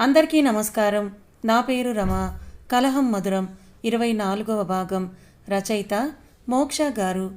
అందరికీ నమస్కారం. నా పేరు రమ. కలహం మధురం ఇరవై నాలుగవ భాగం. రచయిత మోక్ష గారు.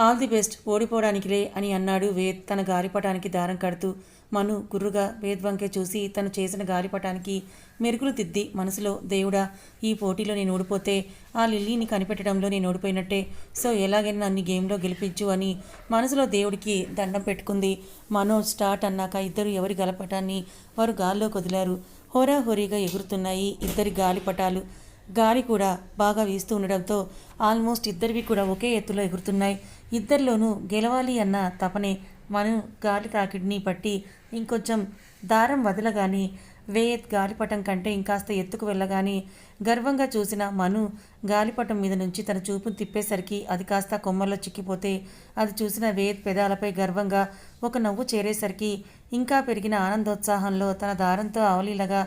All the best. ఓడిపోవడానికిలే అని అన్నాడు వేద్ తన గాలిపటానికి దారం కడుతూ. మను గుర్రుగా వేద్వంకే చూసి తను చేసిన గాలిపటానికి మెరుగులు దిద్ది మనసులో దేవుడా ఈ పోటీలో నేను ఓడిపోతే ఆ లిల్లీని కనిపెట్టడంలో నేను ఓడిపోయినట్టే. సో ఎలాగైనా నన్ను గేమ్లో గెలిపించు అని మనసులో దేవుడికి దండం పెట్టుకుంది. మనోజ్ స్టార్ట్ అన్నాక ఇద్దరు ఎవరి గలపటాన్ని వారు గాల్లో కొదిలారు. హోరాహోరీగా ఎగురుతున్నాయి ఇద్దరి గాలిపటాలు. గాలి కూడా బాగా వీస్తూ ఉండడంతో ఆల్మోస్ట్ ఇద్దరివి కూడా ఒకే ఎత్తులో ఎగురుతున్నాయి. ఇద్దరిలోనూ గెలవాలి అన్న తపనే మను గాలి తాకిడిని పట్టి ఇంకొంచెం దారం వదలగాని వేయత్ గాలిపటం కంటే ఇంకాస్త ఎత్తుకు వెళ్ళగాని గర్వంగా చూసిన మను గాలిపటం మీద నుంచి తన చూపును తిప్పేసరికి అది కాస్త కొమ్మల్లో చిక్కిపోతే అది చూసిన వేయత్ పెదాలపై గర్వంగా ఒక నవ్వు చేరేసరికి ఇంకా పెరిగిన ఆనందోత్సాహంలో తన దారంతో అవలీలగా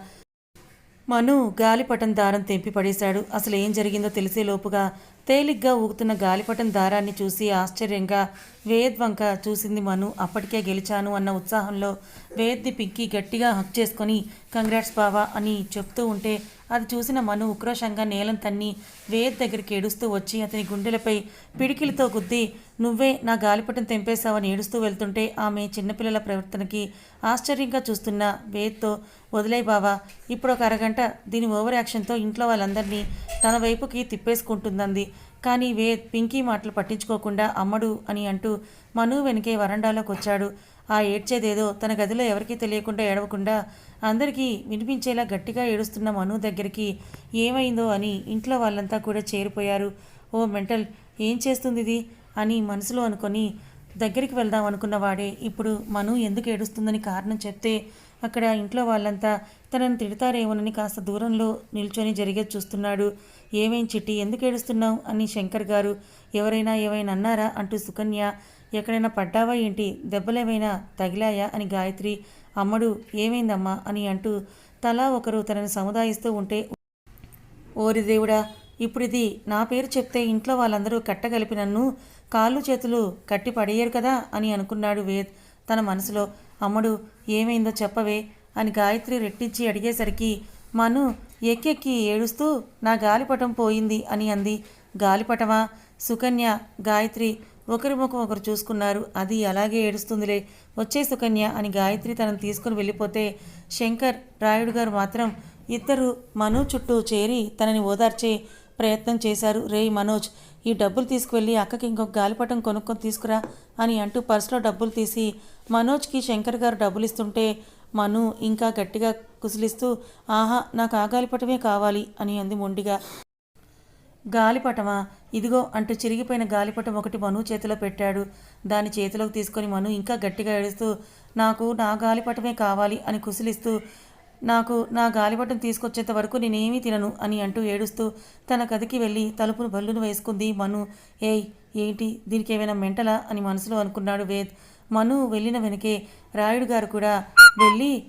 మను గాలిపటం దారం తెంపి పడేశాడు. అసలు ఏం జరిగిందో తెలిసే లోపుగా తేలిగ్గా ఊగుతున్న గాలిపటం దారాన్ని చూసి ఆశ్చర్యంగా వేద్ వంక చూసింది మను. అప్పటికే గెలిచాను అన్న ఉత్సాహంలో వేద్ని పిక్కి గట్టిగా హక్ చేసుకొని కంగ్రాట్స్ బావా అని చెప్తూ ఉంటే అది చూసిన మను ఉక్రోషంగా నేలం తన్ని వేద్ దగ్గరికి ఏడుస్తూ వచ్చి అతని గుండెలపై పిడికిలతో గుద్ది నువ్వే నా గాలిపటం తెంపేశావని ఏడుస్తూ వెళ్తుంటే ఆమె చిన్నపిల్లల ప్రవర్తనకి ఆశ్చర్యంగా చూస్తున్న వేద్తో వదిలే బావా ఇప్పుడు ఒక అరగంట దీని ఓవర్ యాక్షన్తో ఇంట్లో వాళ్ళందరినీ తన వైపుకి తిప్పేసుకుంటుందంది. కానీ వేద్ పింకీ మాటలు పట్టించుకోకుండా అమ్మడు అని అంటూ మను వెనకే వరండాలోకి వచ్చాడు ఆ ఏడ్చేదేదో తన గదిలో ఎవరికీ తెలియకుండా ఏడవకుండా అందరికీ వినిపించేలా గట్టిగా ఏడుస్తున్న మను దగ్గరికి ఏమైందో అని ఇంట్లో వాళ్ళంతా కూడా చేరిపోయారు. ఓ మెంటల్ ఏం చేస్తుంది ఇది అని మనసులో అనుకొని దగ్గరికి వెళ్దాం అనుకున్న వాడే. ఇప్పుడు మను ఎందుకు ఏడుస్తుందని కారణం చెప్తే అక్కడ ఇంట్లో వాళ్ళంతా తనను తిడతారేమోనని కాస్త దూరంలో నిల్చొని జరిగేది చూస్తున్నాడు. ఏమేం చిట్టి ఎందుకు ఏడుస్తున్నావు? అని శంకర్ గారు ఎవరైనా ఏమైనా అన్నారా? అంటూ సుకన్య ఎక్కడైనా పడ్డావా ఏంటి? దెబ్బలేమైనా తగిలాయా? అని గాయత్రి అమ్మడు ఏమైందమ్మా? అని అంటూ తలా ఒకరు తనని సముదాయిస్తూ ఉంటే ఓరి దేవుడా ఇప్పుడు ఇది నా పేరు చెప్తే ఇంట్లో వాళ్ళందరూ కట్టగలిపి నన్ను కాళ్ళు చేతులు కట్టి పడేయరు కదా? అని అనుకున్నాడు వేద్ తన మనసులో. అమ్మడు ఏమైందో చెప్పవే అని గాయత్రి రెట్టించి అడిగేసరికి మను ఎక్కెక్కి ఏడుస్తూ నా గాలిపటం పోయింది అని అంది. గాలిపటమా? సుకన్య గాయత్రి ఒకరి ముఖం ఒకరు చూసుకున్నారు. అది అలాగే ఏడుస్తుందిలే. వచ్చే సుకన్య అని గాయత్రి తనను తీసుకుని వెళ్ళిపోతే శంకర్ రాయుడు గారు మాత్రం ఇద్దరు మను చుట్టూ చేరి తనని ఓదార్చే ప్రయత్నం చేశారు. రేయ్ మనోజ్ ఈ డబ్బులు తీసుకువెళ్ళి అక్కకి ఇంకొక గాలిపటం కొనుక్కొని తీసుకురా అని అంటూ పర్సులో డబ్బులు తీసి మనోజ్కి శంకర్ గారు డబ్బులు ఇస్తుంటే మను ఇంకా గట్టిగా కుసిలిస్తూ ఆహా నాకు ఆ గాలిపటమే కావాలి అని అంది మొండిగా. గాలిపటమా? ఇదిగో అంటూ చిరిగిపోయిన గాలిపటం ఒకటి మను చేతిలో పెట్టాడు. దాని చేతిలోకి తీసుకొని మను ఇంకా గట్టిగా ఏడుస్తూ నాకు నా గాలిపటమే కావాలి అని కుసిలిస్తూ నాకు నా గాలిపటం తీసుకొచ్చేంత వరకు నేనేమీ తినను అని అంటూ ఏడుస్తూ తన గదికి వెళ్ళి తలుపును బల్లును వేసుకుంది మను. ఏయ్ ఏంటి? దీనికి ఏమైనా మెంటలా? అని మనసులో అనుకున్నాడు వేద్. మను వెళ్ళిన వెనకే రాయుడు గారు కూడా వెళ్ళి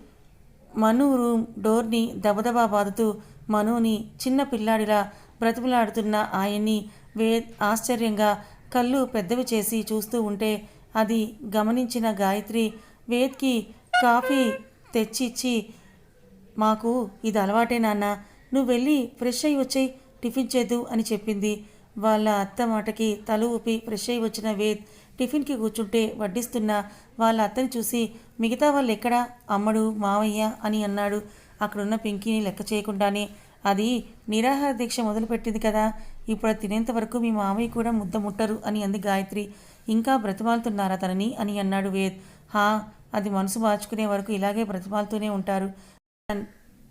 మను రూమ్ డోర్ని దబదబా బాదుతూ మనుని చిన్న పిల్లాడిలా బ్రతిమలాడుతున్న ఆయన్ని వే ఆశ్చర్యంగా కళ్ళు పెద్దవి చేసి చూస్తూ ఉంటే అది గమనించిన గాయత్రి వేద్కి కాఫీ తెచ్చిచ్చి మాకు ఇది అలవాటే నాన్న. నువ్వు వెళ్ళి ఫ్రెష్ అయ్యి వచ్చేయి టిఫిన్ చేద్దు అని చెప్పింది. వాళ్ళ అత్త మాటకి తల ఊపి ఫ్రెష్ అయ్యి వచ్చిన వేద్ టిఫిన్కి కూర్చుంటే వడ్డిస్తున్న వాళ్ళ అత్తని చూసి మిగతా వాళ్ళు ఎక్కడా అమ్మడు మావయ్య అని అన్నాడు. అక్కడున్న పింకీని లెక్క చేయకుండానే అది నిరాహార దీక్ష మొదలుపెట్టింది కదా. ఇప్పుడు తినేంత వరకు మీ మామయ్య కూడా ముద్ద ముట్టరు అని అంది గాయత్రి. ఇంకా బ్రతిమాలుతున్నారా తనని అని అన్నాడు వేద్. హా అది మనసు మార్చుకునే వరకు ఇలాగే బ్రతిమాలుతూనే ఉంటారు.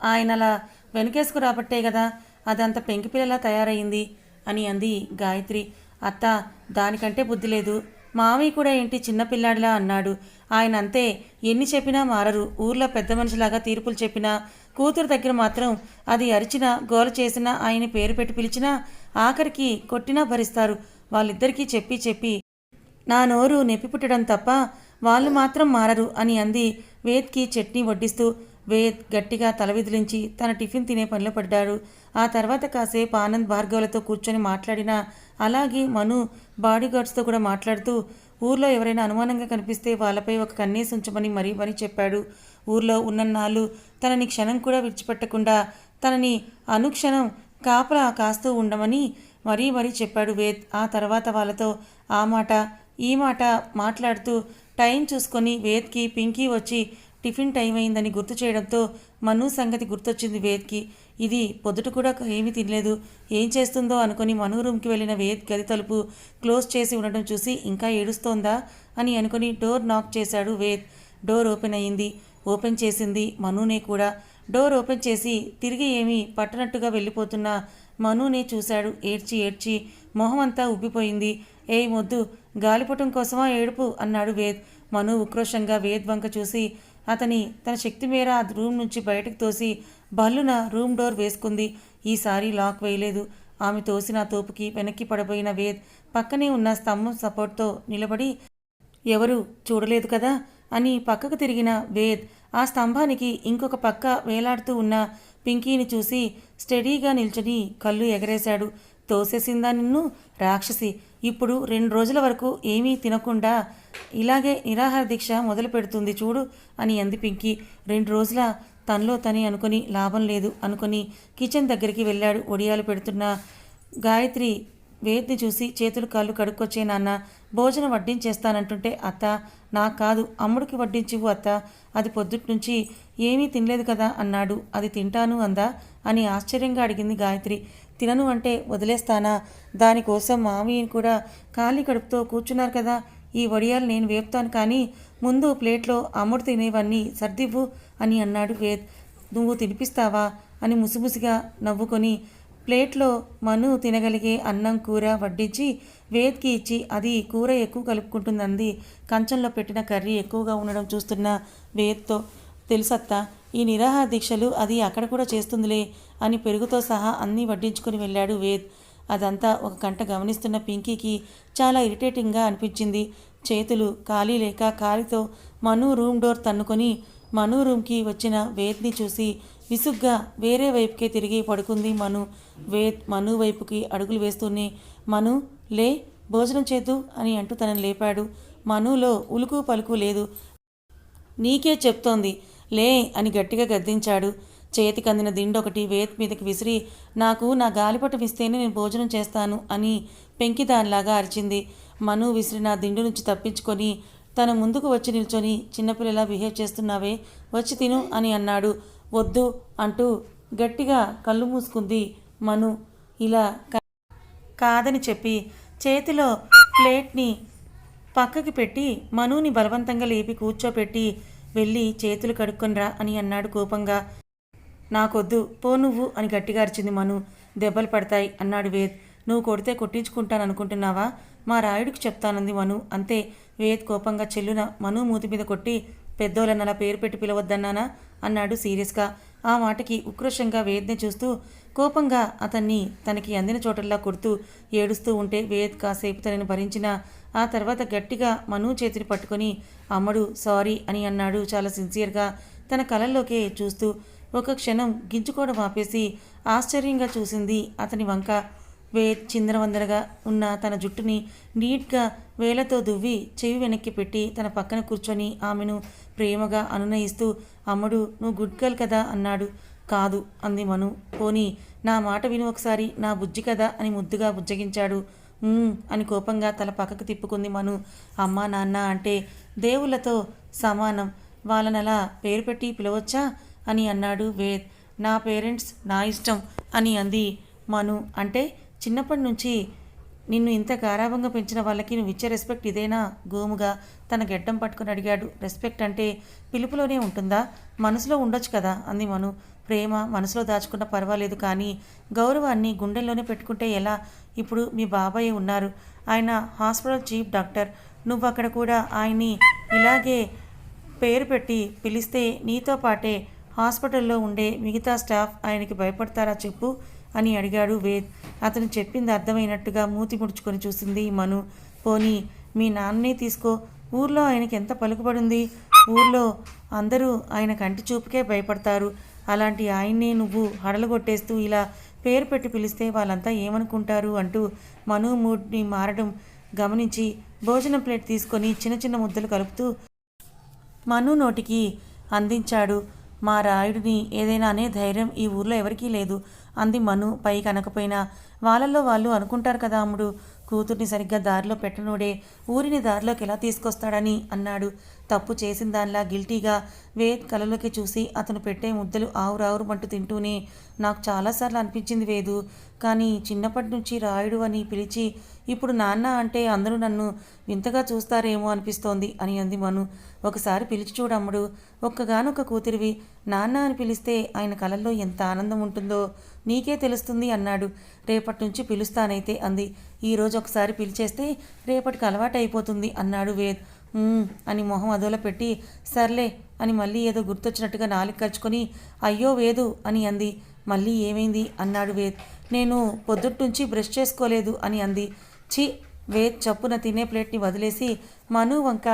ఆయన అలా వెనకేసుకు రాబట్టే కదా. అదంత పెంకిపిల్లలా తయారైంది అని అంది గాయత్రి. అత్త దానికంటే బుద్ధి లేదు. మామయ్య కూడా ఏంటి చిన్నపిల్లాడిలా అన్నాడు. ఆయన అంతే ఎన్ని చెప్పినా మారరు. ఊర్లో పెద్ద మనిషిలాగా తీర్పులు చెప్పినా కూతురు దగ్గర మాత్రం అది అరిచినా గోల చేసినా ఆయన పేరు పెట్టి పిలిచినా ఆఖరికి కొట్టినా భరిస్తారు. వాళ్ళిద్దరికీ చెప్పి చెప్పి నా నోరు నెప్పి పుట్టడం తప్ప వాళ్ళు మాత్రం మారరు అని అంది. వేద్కి చట్నీ వడ్డిస్తూ వేద్ గట్టిగా తల విదిలించి తన టిఫిన్ తినే పనిలో పడ్డాడు. ఆ తర్వాత కాసేపు ఆనంద్ భార్గవులతో కూర్చొని మాట్లాడినా అలాగే మను బాడీగార్డ్స్తో కూడా మాట్లాడుతూ ఊర్లో ఎవరైనా అనుమానంగా కనిపిస్తే వాళ్ళపై ఒక కన్నేసి ఉంచమని మరీ మరీ చెప్పాడు. ఊర్లో ఉన్నన్నాళ్ళు తనని క్షణం కూడా విడిచిపెట్టకుండా తనని అనుక్షణం కాపలా కాస్తూ ఉండమని మరీ మరీ చెప్పాడు వేద్. ఆ తర్వాత వాళ్ళతో ఆ మాట ఈ మాట మాట్లాడుతూ టైం చూసుకొని వేద్కి పింకీ వచ్చి టిఫిన్ టైం అయిందని గుర్తు చేయడంతో మను సంగతి గుర్తొచ్చింది వేద్కి. ఇది పొద్దుట కూడా ఏమీ తినలేదు. ఏం చేస్తుందో అనుకుని మను రూమ్కి వెళ్ళిన వేద్ గది తలుపు క్లోజ్ చేసి ఉండడం చూసి ఇంకా ఏడుస్తోందా అని అనుకుని డోర్ నాక్ చేశాడు వేద్. డోర్ ఓపెన్ అయ్యింది ఓపెన్ చేసింది మనునే కూడా. డోర్ ఓపెన్ చేసి తిరిగి ఏమీ పట్టనట్టుగా వెళ్ళిపోతున్న మనునే చూశాడు. ఏడ్చి ఏడ్చి మొహం అంతా ఉబ్బిపోయింది. ఏ మొద్దు గాలిపటం కోసమా ఏడుపు? అన్నాడు వేద్. మను ఉక్రోషంగా వేద్ వంక చూసి అతని తన శక్తి మేర ఆ రూమ్ నుంచి బయటకు తోసి బల్లున రూమ్ డోర్ వేసుకుంది. ఈసారి లాక్ వేయలేదు. ఆమె తోసిన తోపుకి వెనక్కి పడబోయిన వేద్ పక్కనే ఉన్న స్తంభం సపోర్ట్తో నిలబడి ఎవరు? చూడలేదు కదా? అని పక్కకు తిరిగిన వేద్ ఆ స్తంభానికి ఇంకొక పక్క వేలాడుతూ ఉన్న పింకీని చూసి స్టడీగా నిల్చొని కళ్ళు ఎగరేశాడు. తోసేసిందా నిన్ను? రాక్షసి ఇప్పుడు రెండు రోజుల వరకు ఏమీ తినకుండా ఇలాగే నిరాహార దీక్ష మొదలు పెడుతుంది చూడు అని అంది పింకీ. రెండు రోజుల తనలో తనే అనుకుని లాభం లేదు అనుకుని కిచెన్ దగ్గరికి వెళ్ళాడు ఒడియాలు పెడుతున్న గాయత్రి. వేద్ని చూసి చేతులు కాళ్ళు కడుక్కొచ్చే నాన్న భోజనం వడ్డించేస్తానంటుంటే అత్త నాకు కాదు అమ్ముడికి వడ్డించివు అత్త. అది పొద్దుటి నుంచి ఏమీ తినలేదు కదా అన్నాడు. అది తింటాను అందా అని ఆశ్చర్యంగా అడిగింది గాయత్రి. తినను అంటే వదిలేస్తానా? దానికోసం మామయ్యని కూడా ఖాళీ కడుపుతో కూర్చున్నారు కదా. ఈ వడియాలు నేను వేపుతాను కానీ ముందు ప్లేట్లో అమ్ముడు తినేవన్నీ సర్దివ్వు అని అన్నాడు వేద్. నువ్వు తినిపిస్తావా? అని ముసిముసిగా నవ్వుకొని ప్లేట్లో మను తినగలిగే అన్నం కూర వడ్డించి వేద్కి ఇచ్చి అది కూర ఎక్కువ కలుపుకుంటుందంది. కంచంలో పెట్టిన కర్రీ ఎక్కువగా ఉండడం చూస్తున్న వేద్తో తెలుసత్తా? ఈ నిరాహార దీక్షలు అది అక్కడ కూడా చేస్తుందిలే అని పెరుగుతో సహా అన్నీ వడ్డించుకుని వెళ్ళాడు వేద్. అదంతా ఒక గంట గమనిస్తున్న పింకీకి చాలా ఇరిటేటింగ్గా అనిపించింది. చేతులు ఖాళీ లేక కాలితో మను రూమ్ డోర్ తన్నుకొని మను రూమ్కి వచ్చిన వేద్ని చూసి విసుగ్గా వేరే వైపుకే తిరిగి పడుకుంది మను. వేద్ మను వైపుకి అడుగులు వేస్తూనే మను లే భోజనం చేద్దు అని అంటూ తనని లేపాడు. మనులో ఉలుకు పలుకు లేదు. నీకే చెప్తోంది. లే అని గట్టిగా గద్దించాడు. చేతికి అందిన దిండొకటి వేత్ మీదకి విసిరి నాకు నా గాలిపటం ఇస్తేనే నేను భోజనం చేస్తాను అని పెంకిదానిలాగా అరిచింది. మను విసిరి నా దిండు నుంచి తప్పించుకొని తన ముందుకు వచ్చి నిల్చొని చిన్నపిల్లలా బిహేవ్ చేస్తున్నావే వచ్చి తిను అని అన్నాడు. వద్దు అంటూ గట్టిగా కళ్ళు మూసుకుంది మను. ఇలా కాదని చెప్పి చేతిలో ప్లేట్ని పక్కకి పెట్టి మనుని బలవంతంగా లేపి కూర్చోపెట్టి వెళ్ళి చేతులు కడుక్కొనిరా అని అన్నాడు కోపంగా. నాకొద్దు పో నువ్వు అని గట్టిగా అరిచింది మను. దెబ్బలు పడతాయి అన్నాడు వేద్. నువ్వు కొడితే కొట్టించుకుంటాను అనుకుంటున్నావా మా రాయుడికి చెప్తానంది మను. అంతే. వేద్ కోపంగా చెల్లున మను మూతి మీద కొట్టి పెద్దోళ్ళని అలా పేరు పెట్టి పిలవద్దన్నానా? అన్నాడు సీరియస్గా. ఆ మాటకి ఉక్రోషంగా వేద్ని చూస్తూ కోపంగా అతన్ని తనకి అందిన చోటల్లా కొడుతూ ఏడుస్తూ ఉంటే వేద్ కాసేపు తనని భరించిన ఆ తర్వాత గట్టిగా మను చేతిని పట్టుకొని అమ్మడు సారీ అని అన్నాడు చాలా సిన్సియర్గా. తన కళ్ళల్లోకే చూస్తూ ఒక క్షణం గింజుకోవడం ఆపేసి ఆశ్చర్యంగా చూసింది అతని వంక. వే చిందరవందరగా ఉన్న తన జుట్టుని నీట్గా వేలతో దువ్వి చెవి వెనక్కి పెట్టి తన పక్కన కూర్చొని ఆమెను ప్రేమగా అనునయిస్తూ అమ్మడు నువ్వు గుడ్ గర్ల్ కదా అన్నాడు. కాదు అంది మను. పోనీ నా మాట విను ఒకసారి నా బుజ్జి కదా అని ముద్దుగా బుజ్జగించాడు. అని కోపంగా తల పక్కకు తిప్పుకుంది మను. అమ్మా నాన్న అంటే దేవుళ్ళతో సమానం. వాళ్ళనలా పేరు పెట్టి పిలవచ్చా? అని అన్నాడు వేద్. నా పేరెంట్స్ నా ఇష్టం అని అంది మను. అంటే చిన్నప్పటి నుంచి నిన్ను ఇంత గారాభంగా పెంచిన వాళ్ళకి నువ్వు ఇచ్చే రెస్పెక్ట్ ఇదేనా? గోముగా తన గెడ్డం పట్టుకుని అడిగాడు. రెస్పెక్ట్ అంటే పిలుపులోనే ఉంటుందా? మనసులో ఉండొచ్చు కదా అంది మను. ప్రేమ మనసులో దాచుకున్న పర్వాలేదు కానీ గౌరవాన్ని గుండెల్లోనే పెట్టుకుంటే ఎలా? ఇప్పుడు మీ బాబాయ్ ఉన్నారు. ఆయన హాస్పిటల్ చీఫ్ డాక్టర్. నువ్వు అక్కడ కూడా ఆయన్ని ఇలాగే పేరు పెట్టి పిలిస్తే నీతో పాటే హాస్పిటల్లో ఉండే మిగతా స్టాఫ్ ఆయనకి భయపడతారా చెప్పు అని అడిగాడు వేద్. అతను చెప్పింది అర్థమైనట్టుగా మూతి ముడుచుకొని చూసింది మను. పోనీ మీ నాన్నే తీసుకో. ఊర్లో ఆయనకి ఎంత పలుకుబడింది? ఊర్లో అందరూ ఆయన కంటి చూపుకే భయపడతారు. అలాంటి ఆయన్నే నువ్వు హడలగొట్టేస్తూ ఇలా పేరు పెట్టి పిలిస్తే వాళ్ళంతా ఏమనుకుంటారు అంటూ మను మూడ్ని మారడం గమనించి భోజనం ప్లేట్ తీసుకొని చిన్న చిన్న ముద్దలు కలుపుతూ మను నోటికి అందించాడు. మా రాయుడిని ఏదైనా అనే ధైర్యం ఈ ఊర్లో ఎవరికీ లేదు అంది మను. పైకి అనకపోయినా వాళ్ళల్లో వాళ్ళు అనుకుంటారు కదా అమ్ముడు. కూతుర్ని సరిగ్గా దారిలో పెట్టనోడే ఊరిని దారిలోకి ఎలా తీసుకొస్తాడని అన్నాడు. తప్పు చేసిన దానిలా గిల్టీగా వేద్ కలలోకి చూసి అతను పెట్టే ముద్దలు ఆవురావురుమంటూ తింటూనే నాకు చాలాసార్లు అనిపించింది వేదు. కానీ చిన్నప్పటి నుంచి రాయుడు అని పిలిచి ఇప్పుడు నాన్న అంటే అందరూ నన్ను వింతగా చూస్తారేమో అనిపిస్తోంది అని అంది మను. ఒకసారి పిలిచి చూడమ్ముడు ఒక్కగానొక్క కూతురివి నాన్న అని పిలిస్తే ఆయన కలల్లో ఎంత ఆనందం ఉంటుందో నీకే తెలుస్తుంది అన్నాడు. రేపటి నుంచి పిలుస్తానైతే అంది. ఈరోజు ఒకసారి పిలిచేస్తే రేపటికి అలవాటు అయిపోతుంది అన్నాడు వేద్. అని మొహం అదోలో పెట్టి సర్లే అని మళ్ళీ ఏదో గుర్తొచ్చినట్టుగా నాలుగు కరుచుకొని అయ్యో వేదు అని అంది. మళ్ళీ ఏమైంది అన్నాడు వేద్. నేను పొద్దుట్నుంచి బ్రష్ చేసుకోలేదు అని అంది. చి వేద్ చప్పున తినే ప్లేట్ని వదిలేసి మను వంక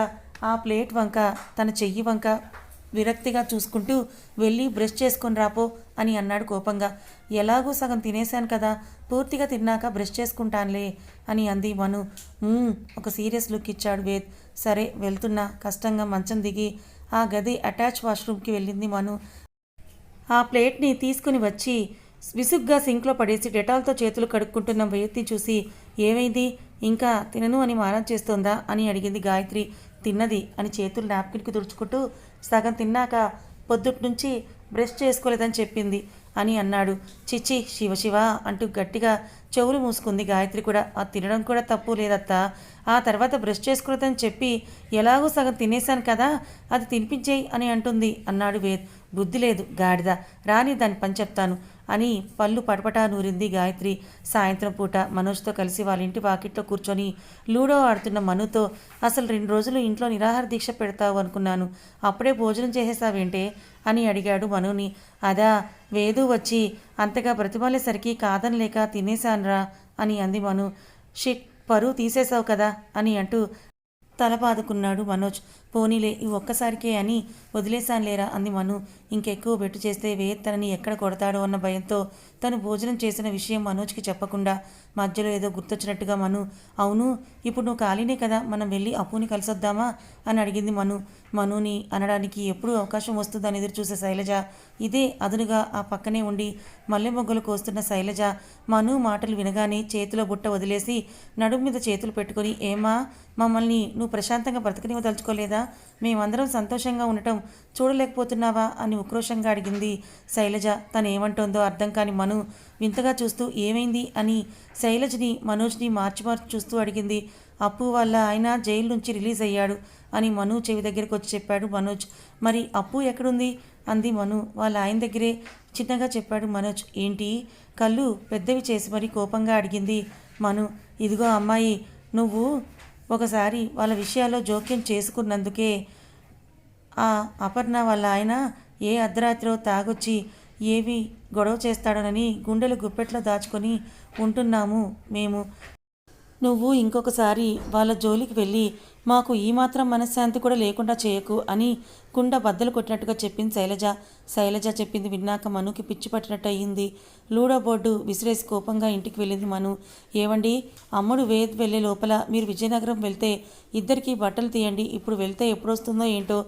ఆ ప్లేట్ వంక తన చెయ్యి వంక విరక్తిగా చూసుకుంటూ వెళ్ళి బ్రష్ చేసుకొని రాపో అని అన్నాడు కోపంగా. ఎలాగూ సగం తినేశాను కదా పూర్తిగా తిన్నాక బ్రష్ చేసుకుంటానులే అని అంది మను ఒక సీరియస్ లుక్ ఇచ్చాడు వేద్. సరే వెళ్తున్నా. కష్టంగా మంచం దిగి ఆ గది అటాచ్ వాష్రూమ్కి వెళ్ళింది మను. ఆ ప్లేట్ని తీసుకుని వచ్చి విసుగ్గా సింక్లో పడేసి డెటాల్తో చేతులు కడుక్కుంటున్న వేత్ని చూసి ఏమైంది? ఇంకా తినను అని మారం చేస్తోందా? అని అడిగింది గాయత్రి. తిన్నది అని చేతులు నాప్కిన్కి తుడుచుకుంటూ సగం తిన్నాక పొద్దుటి నుంచి బ్రష్ చేసుకోలేదని చెప్పింది అని అన్నాడు. చిచ్చి శివ శివ అంటూ గట్టిగా చెవులు మూసుకుంది గాయత్రి కూడా. ఆ తినడం కూడా తప్పు లేదత్తా. ఆ తర్వాత బ్రష్ చేసుకున్నదని చెప్పి ఎలాగో సగం తినేశాను కదా అది తినిపించేయి అని అంటుంది. అన్నాడు వేద్. బుద్ధి లేదు గాడిద. రాని దాని పని చెప్తాను అని పళ్ళు పటపటా నూరింది గాయత్రి. సాయంత్రం పూట మనోజ్తో కలిసి వాళ్ళ ఇంటి వాకిట్లో కూర్చొని లూడో ఆడుతున్న మనుతో అసలు రెండు రోజులు ఇంట్లో నిరాహార దీక్ష పెడతావు అనుకున్నాను. అప్పుడే భోజనం చేసేసావేంటే? అని అడిగాడు మనుని. అదా వేదు వచ్చి అంతగా బ్రతిమాలేసరికి కాదనలేక తినేశానురా అని అంది మను. షిట్ పరువు తీసేశావు కదా అని అంటూ తల బాదుకున్నాడు మనోజ్. పోనీలే ఈ ఒక్కసారికే అని వదిలేశానులేరా అంది మను. ఇంకెక్కువ బెట్టు చేస్తే వేద్ తనని ఎక్కడ కొడతాడో అన్న భయంతో తను భోజనం చేసిన విషయం మనోజ్కి చెప్పకుండా మధ్యలో ఏదో గుర్తొచ్చినట్టుగా మను. అవును ఇప్పుడు నువ్వు ఖాళీనే కదా మనం వెళ్ళి అప్పుని కలిసొద్దామా అని అడిగింది మను. మనుని అనడానికి ఎప్పుడు అవకాశం వస్తుందని ఎదురు చూసే శైలజ. ఇదే అదునుగా ఆ పక్కనే ఉండి మల్లె మొగ్గలు కోస్తున్న శైలజ మను మాటలు వినగానే చేతిలో బుట్ట వదిలేసి నడుము మీద చేతులు పెట్టుకొని ఏమా మమ్మల్ని నువ్వు ప్రశాంతంగా బ్రతకనివ్వదలుచుకోలేదా? మేమందరం సంతోషంగా ఉండటం చూడలేకపోతున్నావా అని ఉక్రోషంగా అడిగింది శైలజ. తను ఏమంటోందో అర్థం కాని మను వింతగా చూస్తూ ఏమైంది అని శైలజని మనోజ్ని మార్చి మార్చి చూస్తూ అడిగింది. అప్పు వల్ల ఆయన జైలు నుంచి రిలీజ్ అయ్యాడు అని మను చెవి దగ్గరికి వచ్చి చెప్పాడు మనోజ్. మరి అప్పు ఎక్కడుంది? అంది మను. వాళ్ళ ఆయన దగ్గరే చిన్నగా చెప్పాడు మనోజ్. ఏంటి? కళ్ళు పెద్దవి చేసి మరి కోపంగా అడిగింది మను. ఇదిగో అమ్మాయి నువ్వు ఒకసారి వాళ్ళ విషయాల్లో జోక్యం చేసుకున్నందుకే ఆ అపర్ణ వాళ్ళ ఆయన ఏ అర్ధరాత్రిలో తాగొచ్చి ఏవి గొడవ చేస్తాడనని గుండెలు గుప్పెట్లో దాచుకొని ఉంటున్నాము మేము. నువ్వు ఇంకొకసారి వాళ్ళ జోలికి వెళ్ళి మాకు ఈ మాత్రం మనశ్శాంతి కూడా లేకుండా చేయకు అని కుండ బద్దలు కొట్టినట్టుగా చెప్పింది శైలజ. శైలజ చెప్పింది విన్నాక మనుకి పిచ్చి పట్టినట్టు అయ్యింది లూడో బోర్డు విసిరేసి కోపంగా ఇంటికి వెళ్ళింది మను. ఏవండి అమ్ముడు వేద్ వెళ్ళే లోపల మీరు విజయనగరం వెళ్తే ఇద్దరికీ బట్టలు తీయండి. ఇప్పుడు వెళ్తే ఎప్పుడు వస్తుందో ఏంటో?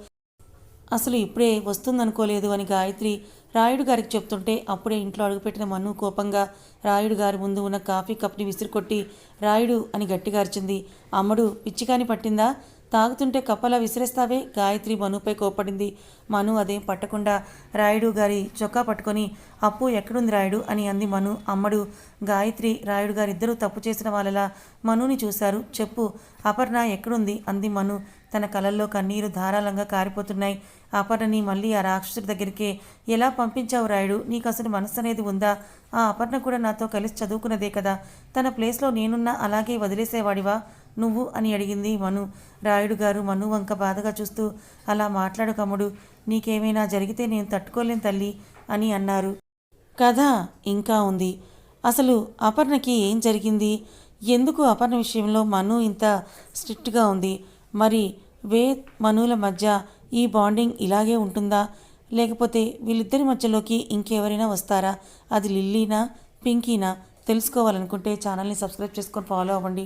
అసలు ఇప్పుడే వస్తుందనుకోలేదు అని గాయత్రి రాయుడు గారికి చెప్తుంటే అప్పుడే ఇంట్లో అడుగుపెట్టిన మను కోపంగా రాయుడు గారి ముందు ఉన్న కాఫీ కప్ని విసిరికొట్టి రాయుడు అని గట్టిగా అరిచింది. అమ్మడు పిచ్చికాని పట్టిందా? తాగుతుంటే కప్పలా విసిరేస్తావే? గాయత్రి మనుపై కోపడింది మను అదేం పట్టకుండా రాయుడు గారి చొక్కా పట్టుకొని అప్పు ఎక్కడుంది రాయుడు? అని అంది మను. అమ్మడు గాయత్రి రాయుడు గారిద్దరూ తప్పు చేసిన వాళ్ళలా మనుని చూశారు. చెప్పు అపర్ణ ఎక్కడుంది? అంది మను. తన కలల్లో కన్నీరు ధారాళంగా కారిపోతున్నాయి. అపర్ణని మళ్ళీ ఆ రాక్షసుడి దగ్గరికే ఎలా పంపించావు రాయుడు? నీకు అసలు మనసు అనేది ఉందా? ఆ అపర్ణ కూడా నాతో కలిసి చదువుకున్నదే కదా. తన ప్లేస్లో నేనున్నా అలాగే వదిలేసేవాడివా? నువ్వు అని అడిగింది మను. రాయుడు గారు మను వంక బాధగా చూస్తూ అలా మాట్లాడు కమ్ముడు నీకేమైనా జరిగితే నేను తట్టుకోలేను తల్లి అని అన్నారు. కథ ఇంకా ఉంది. అసలు అపర్ణకి ఏం జరిగింది? ఎందుకు అపర్ణ విషయంలో మను ఇంత స్ట్రిక్ట్గా ఉంది? మరి వే మనుల మధ్య ఈ బాండింగ్ ఇలాగే ఉంటుందా? లేకపోతే వీళ్ళిద్దరి మధ్యలోకి ఇంకెవరైనా వస్తారా? అది లిల్లీనా పింకీనా? తెలుసుకోవాలనుకుంటే ఛానల్ని సబ్స్క్రైబ్ చేసుకొని ఫాలో అవ్వండి.